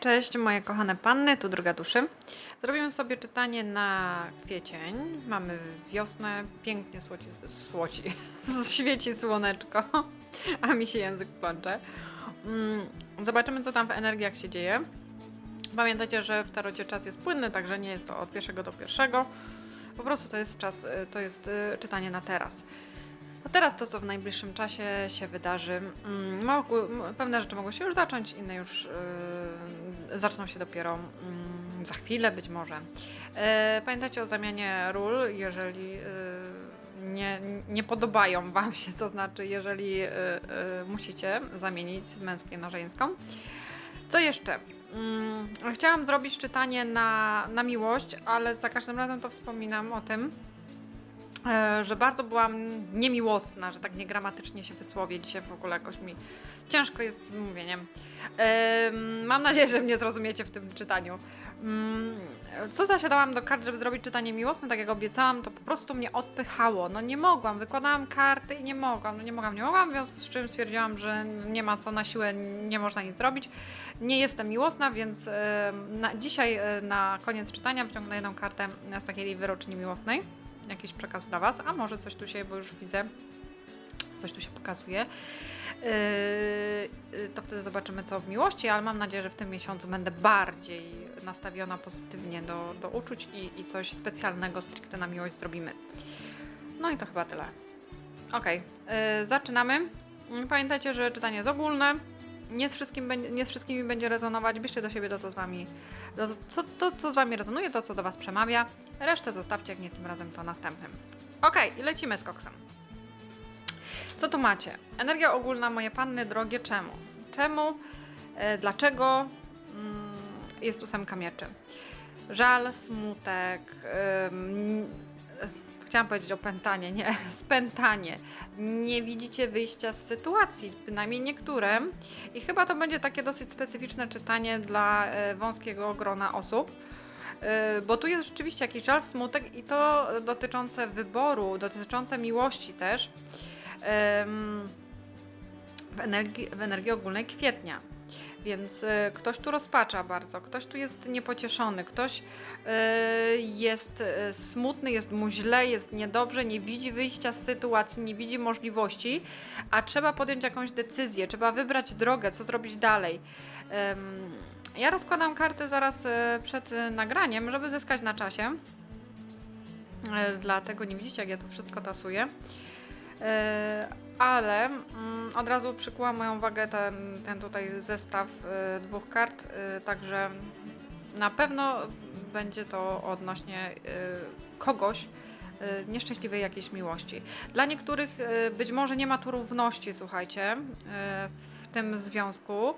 cześć moje kochane panny, tu druga duszy. Zrobimy sobie czytanie na kwiecień. Mamy wiosnę, pięknie słoci, słoci, świeci słoneczko, a mi się język plącze. Mm, Zobaczymy co tam w energiach się dzieje. Pamiętajcie, że w tarocie czas jest płynny, także nie jest to od pierwszego do pierwszego. Po prostu to jest czas, y, to jest y, czytanie na teraz. A teraz to, co w najbliższym czasie się wydarzy. Mm, Mogły, m- pewne rzeczy mogą się już zacząć, inne już yy, zaczną się dopiero mm, za chwilę być może. E, Pamiętajcie o zamianie ról, jeżeli yy, nie, nie podobają Wam się, to znaczy jeżeli yy, yy, musicie zamienić z męskiej na żeńską. Co jeszcze? Mm, Chciałam zrobić czytanie na, na miłość, ale za każdym razem to wspominam o tym, że bardzo byłam niemiłosna, że tak niegramatycznie się wysłowię. Dzisiaj w ogóle jakoś mi ciężko jest z mówieniem. Em, Mam nadzieję, że mnie zrozumiecie w tym czytaniu. Mm, Co zasiadałam do kart, żeby zrobić czytanie miłosne, tak jak obiecałam, to po prostu mnie odpychało. No nie mogłam, wykładałam karty i nie mogłam, no nie mogłam, nie mogłam, w związku z czym stwierdziłam, że nie ma co na siłę, nie można nic zrobić. Nie jestem miłosna, więc e, na, dzisiaj e, na koniec czytania wyciągnę jedną kartę z takiej wyroczni miłosnej. Jakiś przekaz dla Was, a może coś tu się, bo już widzę, coś tu się pokazuje. Yy, yy, to wtedy zobaczymy, co w miłości, ale mam nadzieję, że w tym miesiącu będę bardziej nastawiona pozytywnie do, do uczuć i, i coś specjalnego stricte na miłość zrobimy. No i to chyba tyle. Okej, yy, zaczynamy. Pamiętajcie, że czytanie jest ogólne. Nie z, wszystkim, nie z wszystkimi będzie rezonować. Bierzcie do siebie to, co z wami, to, co, to, co z wami rezonuje, to, co do was przemawia. Resztę zostawcie, jak nie tym razem, to następnym. Okej, i lecimy z koksem. Co tu macie? Energia ogólna, moje panny drogie, czemu? Czemu? E, dlaczego? Mm, jest ósemka mieczy. Żal, smutek, chciałam powiedzieć opętanie, nie, spętanie. Nie widzicie wyjścia z sytuacji, bynajmniej niektóre. I chyba to będzie takie dosyć specyficzne czytanie dla e, wąskiego grona osób. E, Bo tu jest rzeczywiście jakiś żal, smutek i to dotyczące wyboru, dotyczące miłości też w energii, w energii ogólnej kwietnia. Więc e, ktoś tu rozpacza bardzo, ktoś tu jest niepocieszony, ktoś e, jest e, smutny, jest mu źle, jest niedobrze, nie widzi wyjścia z sytuacji, nie widzi możliwości, a trzeba podjąć jakąś decyzję, trzeba wybrać drogę, co zrobić dalej. Ja rozkładam karty zaraz przed nagraniem, żeby zyskać na czasie. Dlatego nie widzicie, jak ja to wszystko tasuję. E, Ale mm, od razu przykuła moją uwagę ten, ten tutaj zestaw e, dwóch kart, e, także na pewno będzie to odnośnie kogoś nieszczęśliwej jakiejś miłości. Dla niektórych być może nie ma tu równości, słuchajcie, w tym związku.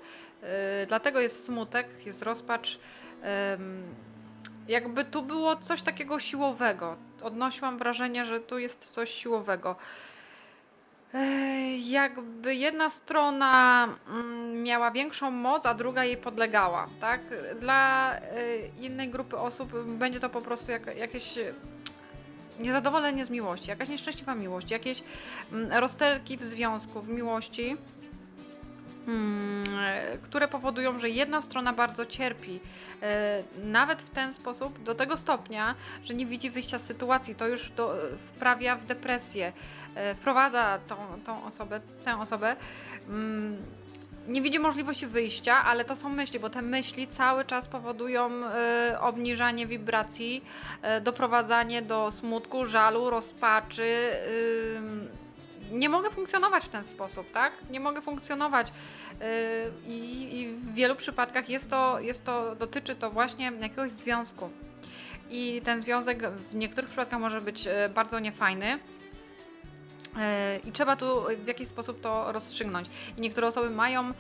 Dlatego jest smutek, jest rozpacz. Jakby tu było coś takiego siłowego. Odnosiłam wrażenie, że tu jest coś siłowego. Jakby jedna strona mm, miała większą moc, a druga jej podlegała, tak? Dla y, innej grupy osób będzie to po prostu jak, jakieś y, niezadowolenie z miłości, jakaś nieszczęśliwa miłość, jakieś mm, rozterki w związku, w miłości, mm, które powodują, że jedna strona bardzo cierpi. E, Nawet w ten sposób, do tego stopnia, że nie widzi wyjścia z sytuacji, to już do, wprawia w depresję wprowadza tą, tą osobę, tę osobę, mm, nie widzi możliwości wyjścia, ale to są myśli, bo te myśli cały czas powodują e, obniżanie wibracji, e, doprowadzanie do smutku, żalu, rozpaczy. nie mogę funkcjonować w ten sposób, tak? Nie mogę funkcjonować. I, I w wielu przypadkach jest to, jest to, dotyczy to właśnie jakiegoś związku. I ten związek w niektórych przypadkach może być e, bardzo niefajny. E, I trzeba tu w jakiś sposób to rozstrzygnąć. I niektóre osoby mają e,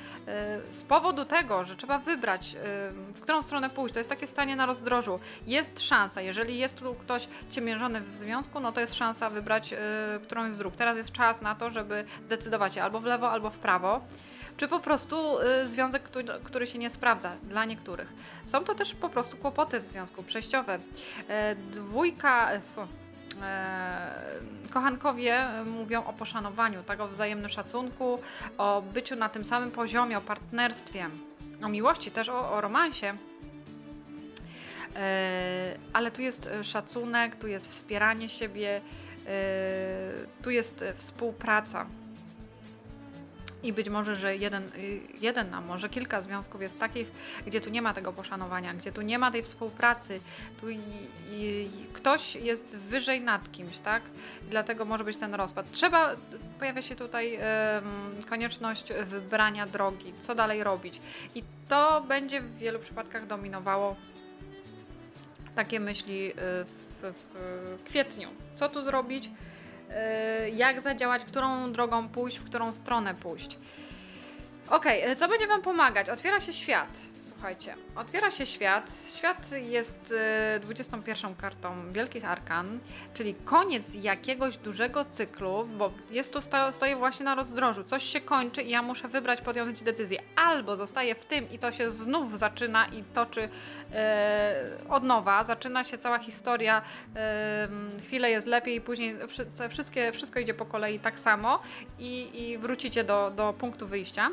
z powodu tego, że trzeba wybrać, e, w którą stronę pójść, to jest takie stanie na rozdrożu. Jest szansa, jeżeli jest tu ktoś ciemiężony w związku, no to jest szansa wybrać którąś z dróg. Teraz jest czas na to, żeby zdecydować się albo w lewo, albo w prawo. Czy po prostu związek, który, się nie sprawdza dla niektórych. Są to też po prostu kłopoty w związku, przejściowe. Dwójka, kochankowie mówią o poszanowaniu, tak, o wzajemnym szacunku, o byciu na tym samym poziomie, o partnerstwie. o miłości, też o, o romansie. E, ale tu jest e, szacunek, tu jest wspieranie siebie, e, tu jest e, współpraca. I być może, że jeden, y, jeden, a może kilka związków jest takich, gdzie tu nie ma tego poszanowania, gdzie tu nie ma tej współpracy, tu i, i, ktoś jest wyżej nad kimś, tak? Dlatego może być ten rozpad. Trzeba, pojawia się tutaj konieczność wybrania drogi, co dalej robić. I to będzie w wielu przypadkach dominowało takie myśli y, w, w kwietniu. Co tu zrobić? Y, jak zadziałać, którą drogą pójść, w którą stronę pójść. Y, co będzie Wam pomagać? Otwiera się świat. Słuchajcie, otwiera się świat. Świat jest y, 21 kartą Wielkich Arkan, czyli koniec jakiegoś dużego cyklu, bo jest tu sto, stoję właśnie na rozdrożu. Coś się kończy i ja muszę wybrać, podjąć decyzję. Albo zostaję w tym i to się znów zaczyna i toczy e, od nowa. Zaczyna się cała historia, e, chwilę jest lepiej później wszy- wszystkie, wszystko idzie po kolei tak samo i, i wrócicie do, do punktu wyjścia.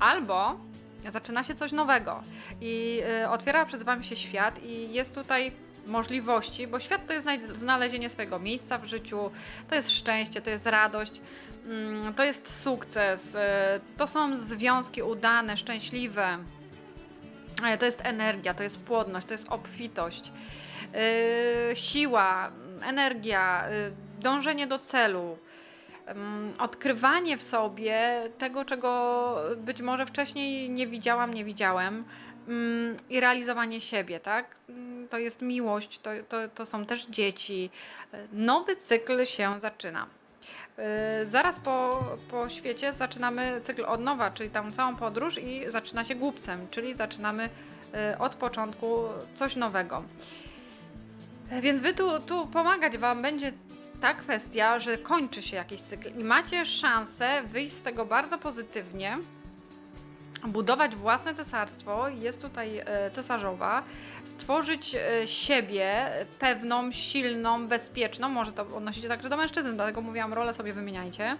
Albo zaczyna się coś nowego i y, otwiera przed Wami się świat i jest tutaj możliwości, bo świat to jest znalezienie swojego miejsca w życiu, to jest szczęście, to jest radość, mm, to jest sukces, y, to są związki udane, szczęśliwe, E, to jest energia, to jest płodność, to jest obfitość, yy, siła, energia, dążenie do celu, odkrywanie w sobie tego, czego być może wcześniej nie widziałam, nie widziałem. ym, I realizowanie siebie, tak? Ym, To jest miłość, to, to, to są też dzieci. Nowy cykl się zaczyna. Yy, Zaraz po, po świecie zaczynamy cykl od nowa, czyli tą całą podróż i zaczyna się głupcem, czyli zaczynamy yy, od początku coś nowego. Więc wy tu, tu pomagać wam będzie ta kwestia, że kończy się jakiś cykl i macie szansę wyjść z tego bardzo pozytywnie, budować własne cesarstwo, jest tutaj e, cesarzowa, stworzyć e, siebie pewną, silną, bezpieczną, może to odnosicie także do mężczyzn, dlatego mówiłam, rolę sobie wymieniajcie,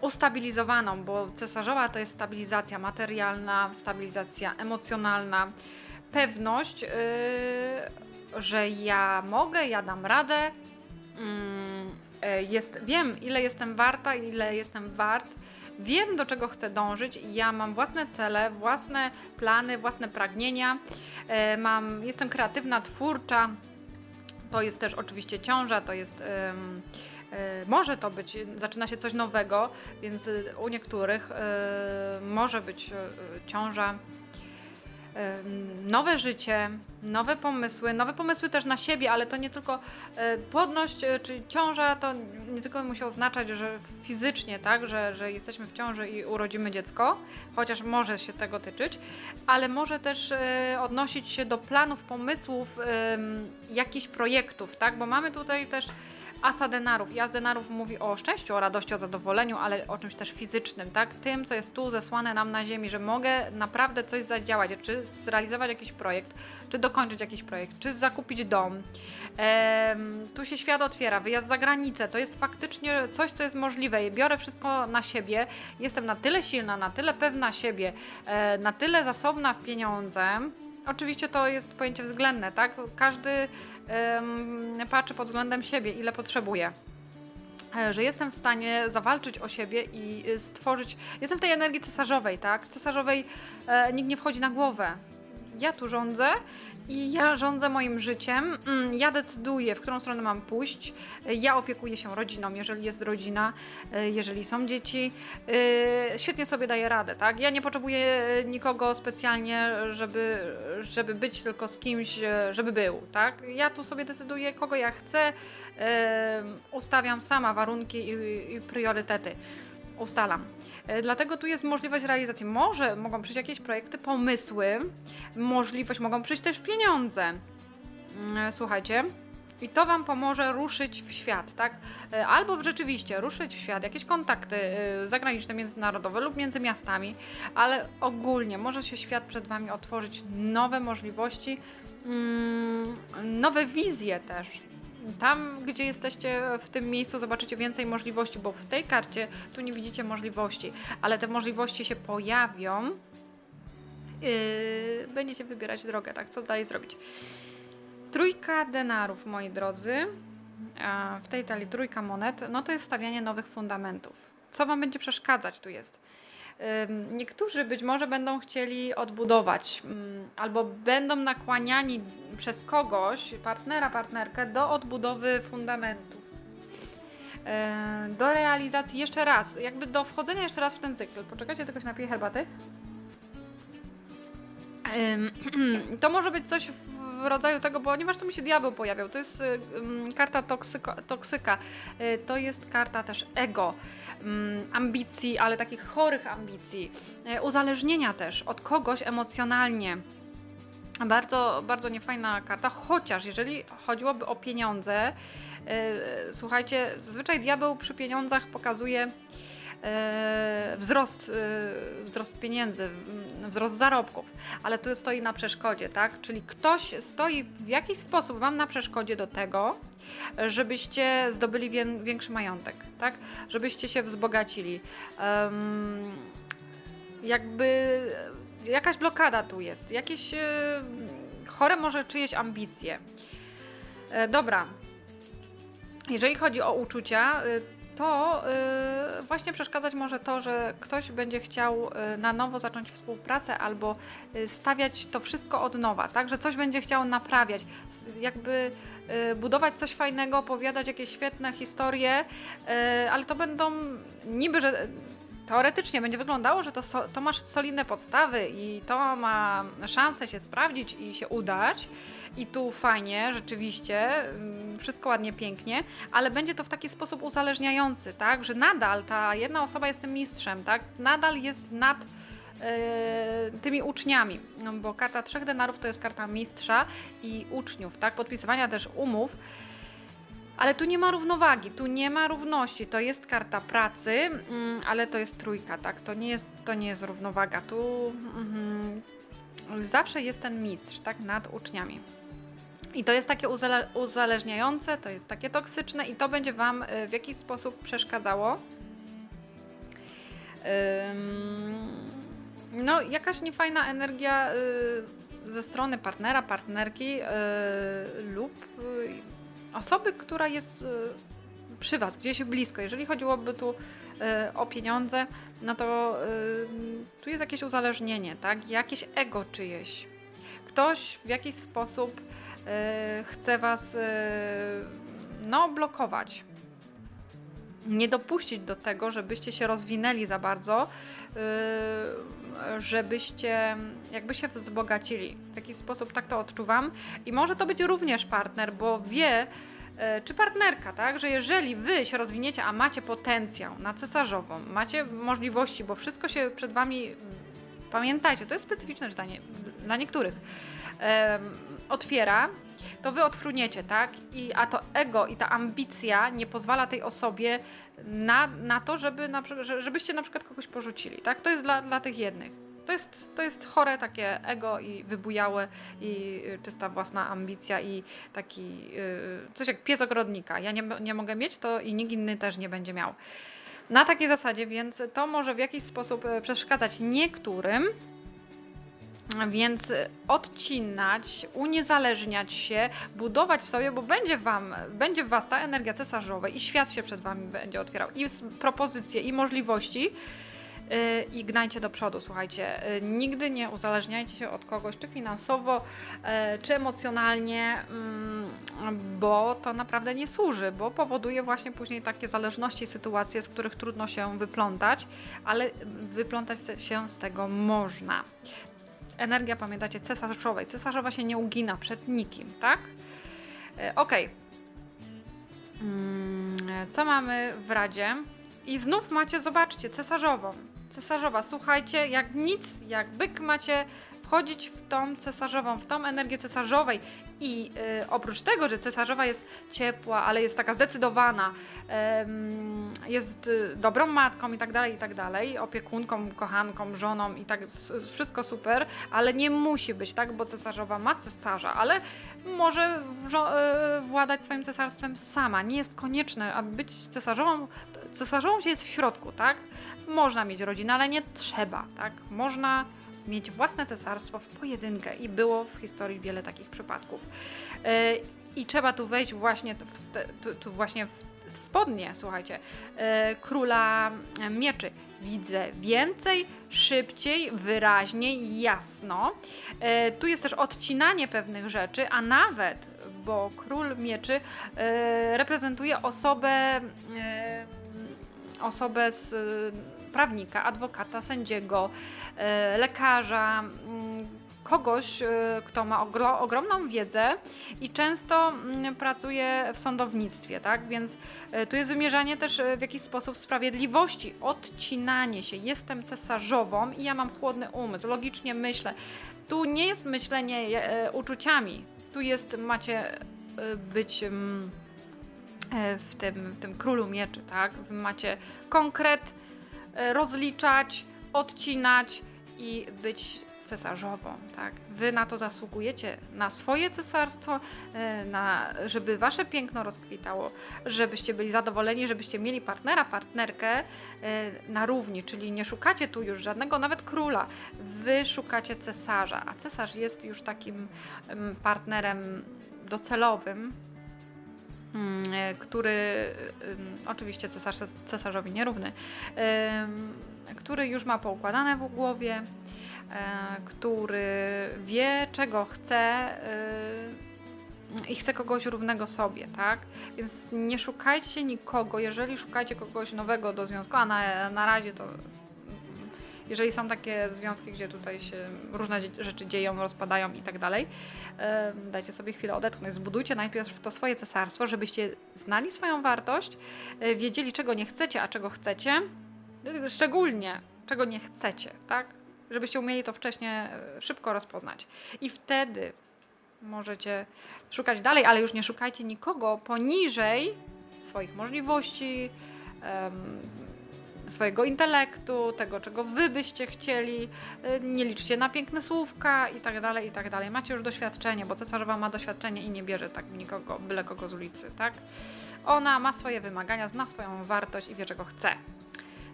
ustabilizowaną, bo cesarzowa to jest stabilizacja materialna, stabilizacja emocjonalna, pewność, yy, że ja mogę, ja dam radę, mm, e, jest, wiem ile jestem warta, ile jestem wart, wiem do czego chcę dążyć, ja mam własne cele, własne plany, własne pragnienia, e, mam, jestem kreatywna, twórcza, to jest też oczywiście ciąża, to jest. e, może to być, zaczyna się coś nowego, więc u niektórych może być ciąża, nowe życie, nowe pomysły, nowe pomysły też na siebie, ale to nie tylko e, płodność e, czy ciąża, to nie tylko musi oznaczać, że fizycznie, tak, że, że jesteśmy w ciąży i urodzimy dziecko, chociaż może się tego tyczyć, ale może też e, odnosić się do planów, pomysłów, jakichś projektów, tak? Bo mamy tutaj też asa denarów. I as denarów mówi o szczęściu, o radości, o zadowoleniu, ale o czymś też fizycznym, tak? Tym, co jest tu zesłane nam na ziemi, że mogę naprawdę coś zadziałać, czy zrealizować jakiś projekt, czy dokończyć jakiś projekt, czy zakupić dom. Em, tu się świat otwiera, wyjazd za granicę, to jest faktycznie coś, co jest możliwe. Biorę wszystko na siebie, jestem na tyle silna, na tyle pewna siebie, e, na tyle zasobna w pieniądze. Oczywiście to jest pojęcie względne, tak? Każdy patrzy pod względem siebie, ile potrzebuje. E, Że jestem w stanie zawalczyć o siebie i y, stworzyć. Jestem w tej energii cesarzowej, tak? Cesarzowej e, nikt nie wchodzi na głowę. Ja tu rządzę i ja rządzę moim życiem. Mm, Ja decyduję, w którą stronę mam pójść. Ja opiekuję się rodziną, jeżeli jest rodzina, e, jeżeli są dzieci. E, Świetnie sobie daję radę, tak? Ja nie potrzebuję nikogo specjalnie, żeby, żeby być tylko z kimś, e, żeby był, tak? Ja tu sobie decyduję, kogo ja chcę, ustawiam sama warunki i, i priorytety. Ustalam. E, Dlatego tu jest możliwość realizacji. Może mogą przyjść jakieś projekty, pomysły, możliwość, mogą przyjść też pieniądze. Mm, Słuchajcie. I to Wam pomoże ruszyć w świat, tak? E, Albo rzeczywiście ruszyć w świat, jakieś kontakty e, zagraniczne, międzynarodowe lub między miastami, ale ogólnie może się świat przed Wami otworzyć, nowe możliwości, mm, nowe wizje też. Tam, gdzie jesteście w tym miejscu, zobaczycie więcej możliwości, bo w tej karcie tu nie widzicie możliwości, ale te możliwości się pojawią. Yy, będziecie wybierać drogę, tak? Co dalej zrobić? Trójka denarów, moi drodzy. A w tej talii trójka monet, no to jest stawianie nowych fundamentów. Co Wam będzie przeszkadzać tu jest? Niektórzy być może będą chcieli odbudować, ym, albo będą nakłaniani przez kogoś, partnera, partnerkę, do odbudowy fundamentów. Do realizacji jeszcze raz, jakby do wchodzenia jeszcze raz w ten cykl. Poczekajcie, tylko się napiję herbaty. To może być coś rodzaju tego, ponieważ tu mi się diabeł pojawiał. To jest y, karta toksyko, toksyka. Y, To jest karta też ego, ambicji, ale takich chorych ambicji, y, uzależnienia też od kogoś emocjonalnie. Bardzo, bardzo niefajna karta, chociaż jeżeli chodziłoby o pieniądze, słuchajcie, zazwyczaj diabeł przy pieniądzach pokazuje wzrost, e, wzrost pieniędzy, m, wzrost zarobków, ale tu stoi na przeszkodzie, tak? Czyli ktoś stoi w jakiś sposób Wam na przeszkodzie do tego, żebyście zdobyli wię- większy majątek, tak? Żebyście się wzbogacili. Jakby jakaś blokada tu jest, jakieś e, chore może czyjeś ambicje. E, dobra. Jeżeli chodzi o uczucia, e, to y, właśnie przeszkadzać może to, że ktoś będzie chciał y, na nowo zacząć współpracę albo y, stawiać to wszystko od nowa, tak? Że coś będzie chciał naprawiać, jakby y, budować coś fajnego, opowiadać jakieś świetne historie, y, ale to będą niby, że teoretycznie będzie wyglądało, że to, so, to masz solidne podstawy i to ma szansę się sprawdzić i się udać. I tu fajnie, rzeczywiście, mm, wszystko ładnie, pięknie, ale będzie to w taki sposób uzależniający, tak? Że nadal ta jedna osoba jest tym mistrzem, tak? Nadal jest nad e, tymi uczniami, no bo karta trzech denarów to jest karta mistrza i uczniów, tak? Podpisywania też umów. Ale tu nie ma równowagi, tu nie ma równości. To jest karta pracy, mm, ale to jest trójka, tak? To nie jest, to nie jest równowaga. Tu mhm, zawsze jest ten mistrz, tak? Nad uczniami. I to jest takie uzale- uzależniające, to jest takie toksyczne i to będzie Wam y, w jakiś sposób przeszkadzało. No, jakaś niefajna energia y, ze strony partnera, partnerki y, lub osoby, która jest y, przy Was, gdzieś blisko. Jeżeli chodziłoby tu y, o pieniądze, no to y, tu jest jakieś uzależnienie, tak? Jakieś ego czyjeś. Ktoś w jakiś sposób chce Was no, blokować. Nie dopuścić do tego, żebyście się rozwinęli za bardzo, y, żebyście jakby się wzbogacili. W jakiś sposób tak to odczuwam. I może to być również partner, bo wie, e, czy partnerka, tak, że jeżeli wy się rozwiniecie, a macie potencjał na cesarzową, macie możliwości, bo wszystko się przed wami, pamiętajcie, to jest specyficzne czytanie dla niektórych, otwiera, to wy odfruniecie, tak? I, a to ego i ta ambicja nie pozwala tej osobie na, na to, żeby na, żebyście na przykład kogoś porzucili, tak? To jest dla, dla tych jednych. To jest, to jest chore takie ego i wybujałe i y, czysta własna ambicja i taki y, coś jak pies ogrodnika. Ja nie, nie mogę mieć to i nikt inny też nie będzie miał. Na takiej zasadzie, więc to może w jakiś sposób y, przeszkadzać niektórym, więc y, odcinać, uniezależniać się, budować sobie, bo będzie wam, będzie w was ta energia cesarzowej i świat się przed wami będzie otwierał i propozycje i możliwości yy, i gnajcie do przodu, słuchajcie. Yy, nigdy nie uzależniajcie się od kogoś, czy finansowo, czy emocjonalnie, mm, bo to naprawdę nie służy, bo powoduje właśnie później takie zależności, sytuacje, z których trudno się wyplątać, ale wyplątać się z tego można energia, pamiętacie, cesarzowej. Cesarzowa się nie ugina przed nikim, tak? E, Okej. Mm, Co mamy w Radzie? I znów macie, zobaczcie, cesarzową. Cesarzowa, słuchajcie, jak nic, jak byk macie wchodzić w tą cesarzową, w tą energię cesarzowej I y, oprócz tego, że cesarzowa jest ciepła, ale jest taka zdecydowana, em, jest y, dobrą matką i tak dalej, i tak dalej, opiekunką, kochanką, żoną i tak, wszystko super, ale nie musi być, tak, bo cesarzowa ma cesarza, ale może y, władać swoim cesarstwem sama. Nie jest konieczne, aby być cesarzową. Cesarzową się jest w środku, tak? Można mieć rodzinę, ale nie trzeba, tak? Można mieć własne cesarstwo w pojedynkę i było w historii wiele takich przypadków. Yy, I trzeba tu wejść właśnie w te, tu, tu właśnie w, spodnie, słuchajcie, yy, króla mieczy. Widzę więcej, szybciej, wyraźniej, jasno. Tu jest też odcinanie pewnych rzeczy, a nawet, bo król mieczy reprezentuje osobę, osobę z prawnika, adwokata, sędziego, e, lekarza, mm, kogoś, e, kto ma ogro, ogromną wiedzę i często mm, pracuje w sądownictwie, tak? Więc e, tu jest wymierzanie też w jakiś sposób sprawiedliwości, odcinanie się. Jestem cesarzową i ja mam chłodny umysł, logicznie myślę. Tu nie jest myślenie uczuciami, tu jest, macie być mm, w tym, w tym królu mieczy, tak? Wy macie konkret, rozliczać, odcinać i być cesarzową, tak? Wy na to zasługujecie, na swoje cesarstwo, e, na, żeby wasze piękno rozkwitało, żebyście byli zadowoleni, żebyście mieli partnera, partnerkę e, na równi, czyli nie szukacie tu już żadnego nawet króla, wy szukacie cesarza, a cesarz jest już takim em, partnerem docelowym, e, który em, oczywiście cesarz, cesarzowi nierówny, em, który już ma poukładane w głowie, e, który wie, czego chce e, i chce kogoś równego sobie, tak? Więc nie szukajcie nikogo, jeżeli szukacie kogoś nowego do związku, a na, na razie to mm, jeżeli są takie związki, gdzie tutaj się różne rzeczy dzieją, rozpadają i tak dalej, dajcie sobie chwilę odetchnąć. Zbudujcie najpierw to swoje cesarstwo, żebyście znali swoją wartość, e, wiedzieli czego nie chcecie, a czego chcecie, e, szczególnie czego nie chcecie, tak? Żebyście umieli to wcześniej e, szybko rozpoznać. I wtedy możecie szukać dalej, ale już nie szukajcie nikogo poniżej swoich możliwości, em, swojego intelektu, tego, czego wy byście chcieli. Y, Nie liczcie na piękne słówka i tak dalej, i tak dalej. Macie już doświadczenie, bo cesarzowa ma doświadczenie i nie bierze tak nikogo, byle kogo z ulicy, tak? Ona ma swoje wymagania, zna swoją wartość i wie, czego chce.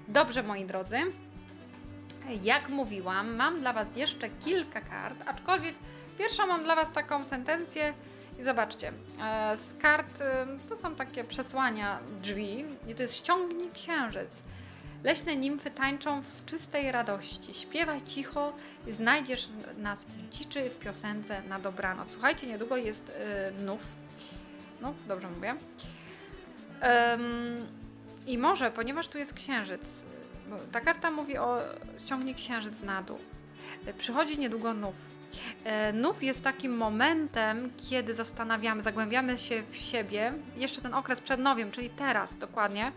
Dobrze, moi drodzy. Jak mówiłam, mam dla Was jeszcze kilka kart, aczkolwiek pierwszą mam dla Was taką sentencję i zobaczcie, e, z kart e, to są takie przesłania drzwi i to jest ściągnij księżyc. Leśne nimfy tańczą w czystej radości. Śpiewaj cicho, znajdziesz nas w dziczy w piosence na dobranoc. Słuchajcie, niedługo jest e, nów. Nów, dobrze mówię. Em, I może, ponieważ tu jest księżyc, ta karta mówi o ściągnij księżyc na dół. E, Przychodzi niedługo nów. E, Nów jest takim momentem, kiedy zastanawiamy, zagłębiamy się w siebie, jeszcze ten okres przed nowiem, czyli teraz dokładnie,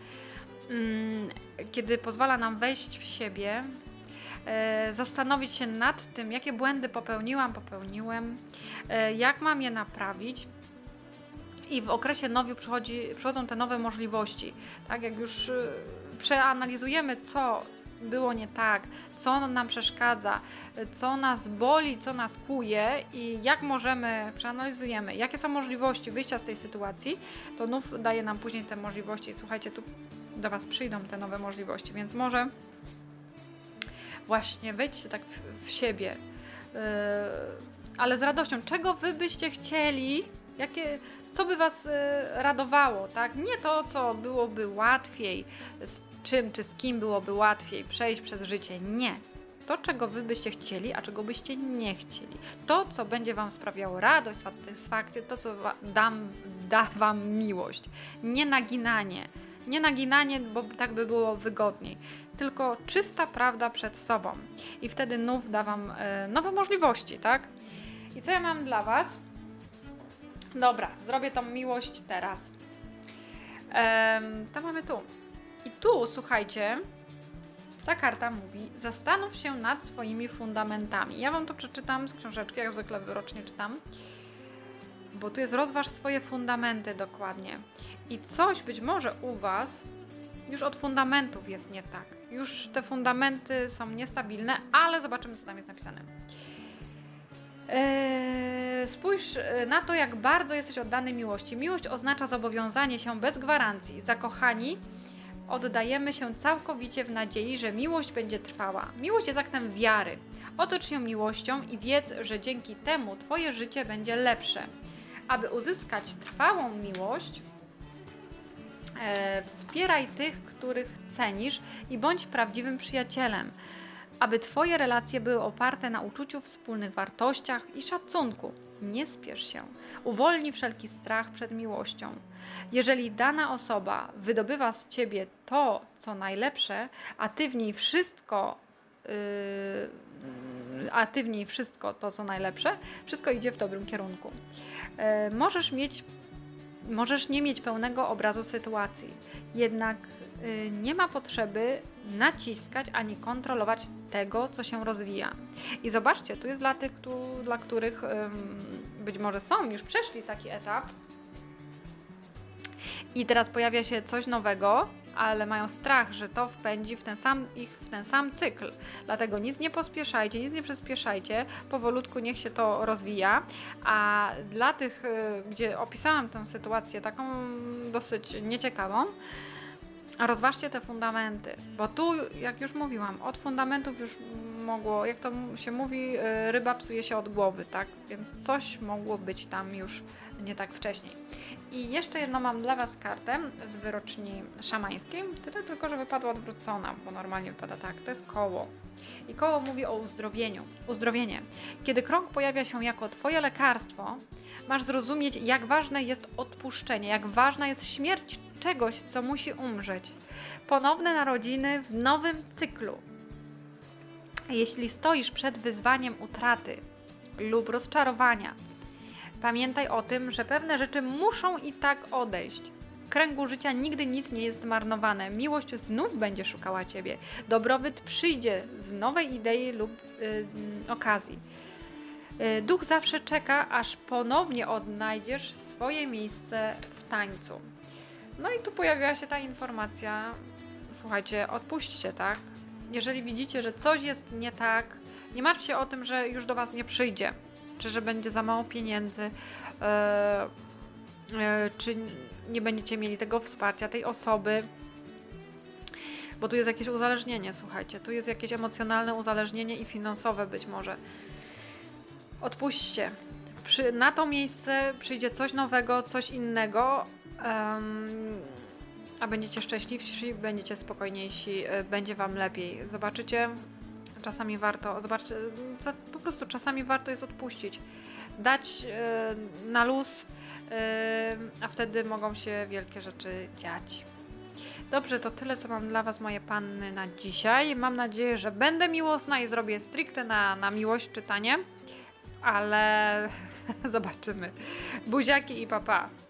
kiedy pozwala nam wejść w siebie, e, zastanowić się nad tym, jakie błędy popełniłam, popełniłem, e, jak mam je naprawić. I w okresie nowiu przychodzi, przychodzą te nowe możliwości. Tak, jak już y, przeanalizujemy, co było nie tak, co nam przeszkadza, co nas boli, co nas kuje i jak możemy, przeanalizujemy, jakie są możliwości wyjścia z tej sytuacji, to nów daje nam później te możliwości. Słuchajcie, tu do Was przyjdą te nowe możliwości, więc może właśnie wejdźcie tak w, w siebie, yy, ale z radością. Czego Wy byście chcieli, jakie, co by Was yy, radowało, tak? Nie to, co byłoby łatwiej, z czym czy z kim byłoby łatwiej przejść przez życie. Nie. To, czego Wy byście chcieli, a czego byście nie chcieli. To, co będzie Wam sprawiało radość, satysfakcję, to, co wa- dam, da Wam miłość. Nie naginanie. Nie naginanie, bo tak by było wygodniej. Tylko czysta prawda przed sobą. I wtedy nów da Wam e, nowe możliwości, tak? I co ja mam dla Was? Dobra, zrobię tą miłość teraz. Em, to mamy tu. I tu, słuchajcie, ta karta mówi: zastanów się nad swoimi fundamentami. Ja Wam to przeczytam z książeczki, jak zwykle wyrocznie czytam. Bo tu jest rozważ swoje fundamenty dokładnie. I coś być może u Was już od fundamentów jest nie tak. Już te fundamenty są niestabilne, ale zobaczymy, co tam jest napisane. Eee, spójrz e, na to, jak bardzo jesteś oddany miłości. Miłość oznacza zobowiązanie się bez gwarancji. Zakochani oddajemy się całkowicie w nadziei, że miłość będzie trwała. Miłość jest aktem wiary. Otocz ją miłością i wiedz, że dzięki temu Twoje życie będzie lepsze. Aby uzyskać trwałą miłość, e, wspieraj tych, których cenisz i bądź prawdziwym przyjacielem. Aby Twoje relacje były oparte na uczuciu, wspólnych wartościach i szacunku. Nie spiesz się. Uwolnij wszelki strach przed miłością. Jeżeli dana osoba wydobywa z ciebie to, co najlepsze, a ty w niej wszystko, yy, a ty w niej wszystko to, co najlepsze, wszystko idzie w dobrym kierunku. Yy, możesz mieć, możesz nie mieć pełnego obrazu sytuacji, jednak yy, nie ma potrzeby naciskać ani kontrolować tego, co się rozwija. I zobaczcie, tu jest dla tych, dla których być może są, już przeszli taki etap, i teraz pojawia się coś nowego, ale mają strach, że to wpędzi w ten sam, ich w ten sam cykl. Dlatego nic nie pospieszajcie, nic nie przyspieszajcie, powolutku niech się to rozwija. A dla tych, y, gdzie opisałam tę sytuację taką dosyć nieciekawą, rozważcie te fundamenty, bo tu, jak już mówiłam, od fundamentów już mogło, jak to się mówi, y, ryba psuje się od głowy, tak? Więc coś mogło być tam już nie tak wcześniej. I jeszcze jedno mam dla Was kartę z wyroczni szamańskiej, tyle tylko, że wypadła odwrócona, bo normalnie wypada tak, to jest koło. I koło mówi o uzdrowieniu. Uzdrowienie. Kiedy krąg pojawia się jako Twoje lekarstwo, masz zrozumieć, jak ważne jest odpuszczenie, jak ważna jest śmierć czegoś, co musi umrzeć. Ponowne narodziny w nowym cyklu. Jeśli stoisz przed wyzwaniem utraty lub rozczarowania, pamiętaj o tym, że pewne rzeczy muszą i tak odejść. W kręgu życia nigdy nic nie jest marnowane. Miłość znów będzie szukała ciebie. Dobrobyt przyjdzie z nowej idei lub y, okazji. Y, duch zawsze czeka, aż ponownie odnajdziesz swoje miejsce w tańcu. No i tu pojawiła się ta informacja. Słuchajcie, odpuśćcie, tak? Jeżeli widzicie, że coś jest nie tak, nie martw się o tym, że już do Was nie przyjdzie, czy że będzie za mało pieniędzy, e, e, czy nie będziecie mieli tego wsparcia, tej osoby. Bo tu jest jakieś uzależnienie, słuchajcie, tu jest jakieś emocjonalne uzależnienie i finansowe być może. Odpuśćcie. Przy, na to miejsce przyjdzie coś nowego, coś innego, em, a będziecie szczęśliwsi, będziecie spokojniejsi, y, będzie Wam lepiej. Zobaczycie, czasami warto, zobaczcie, po prostu czasami warto jest odpuścić. Dać y, na luz, y, a wtedy mogą się wielkie rzeczy dziać. Dobrze, to tyle, co mam dla Was, moje panny, na dzisiaj. Mam nadzieję, że będę miłosna i zrobię stricte na, na miłość czytanie, ale zobaczymy. Buziaki i papa. Pa.